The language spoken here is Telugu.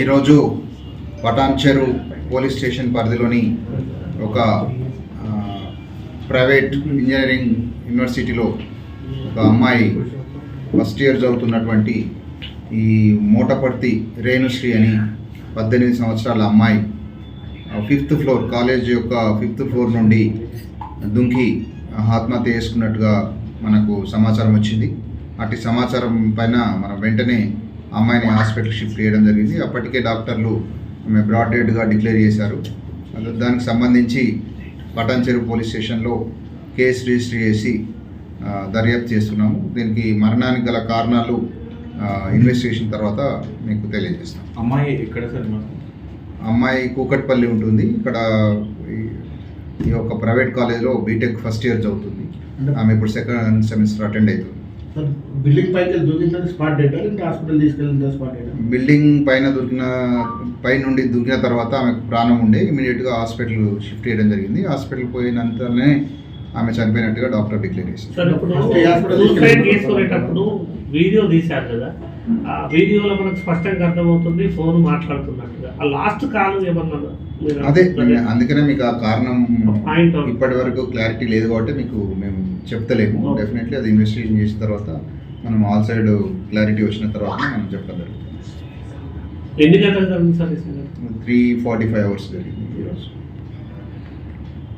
ఈరోజు పటాన్చెరు పోలీస్ స్టేషన్ పరిధిలోని ఒక ప్రైవేట్ ఇంజనీరింగ్ యూనివర్సిటీలో ఒక అమ్మాయి ఫస్ట్ ఇయర్ చదువుతున్నటువంటి ఈ మూటపర్తి రేణుశ్రీ అని పద్దెనిమిది సంవత్సరాల అమ్మాయి ఫిఫ్త్ ఫ్లోర్ కాలేజ్ యొక్క ఫిఫ్త్ ఫ్లోర్ నుండి దుంకి ఆత్మహత్య చేసుకున్నట్టుగా మనకు సమాచారం వచ్చింది. అటు సమాచారం పైన మనం వెంటనే అమ్మాయిని హాస్పిటల్ షిఫ్ట్ చేయడం జరిగింది. అప్పటికే డాక్టర్లు ఆమె బ్రాడ్ డెడ్గా డిక్లేర్ చేశారు. దానికి సంబంధించి పటాన్చెరు పోలీస్ స్టేషన్లో కేసు రిజిస్టర్ చేసి దర్యాప్తు చేస్తున్నాము. దీనికి మరణానికి గల కారణాలు ఇన్వెస్టిగేషన్ తర్వాత మీకు తెలియజేస్తాం. అమ్మాయి ఎక్కడ సార్? అమ్మాయి కూకట్పల్లి ఉంటుంది. ఇక్కడ ఈ- యొక్క ప్రైవేట్ కాలేజ్లో బీటెక్ ఫస్ట్ ఇయర్ చదువుతుంది. ఆమె ఇప్పుడు సెకండ్ సెమిస్టర్ అటెండ్ అవుతుంది. బిల్డింగ్ పైకి దూకిన స్పాట్ డేటా ఇంకా హాస్పిటల్ తీసుకెళ్ళిన స్పాట్ డేటా బిల్డింగ్ పైన దొరికిన పై నుండి దూకిన తర్వాత ఆమెకు ప్రాణం ఉండే ఇమీడియట్గా హాస్పిటల్ షిఫ్ట్ చేయడం జరిగింది. హాస్పిటల్ పోయినంతనే ఆమె చనిపోయినట్టుగా డాక్టర్ డిక్లేర్ చేశారు. వీడియో తీశారు కదా ఆ వీడియోలో మనకు స్పష్టంగా అర్థమవుతుంది ఫోన్ మాట్లాడుతున్నట్టుగా ఆ లాస్ట్ కాల్ ఏమన్నా అదే అదే. అందుకనే మీకు ఆ కారణం out. ఇప్పటి వరకు క్లారిటీ లేదు కాబట్టి మీకు మేము చెప్తలేము. డెఫినెట్లీ అది ఇన్వెస్టిగేషన్ చేసిన తర్వాత మనం ఆల్ సైడ్ క్లారిటీ వచ్చిన తర్వాత మనం చెప్పడం జరుగుతుంది ఎన్ని జరిగింది sir? Three forty five hours జరిగింది ఈరోజు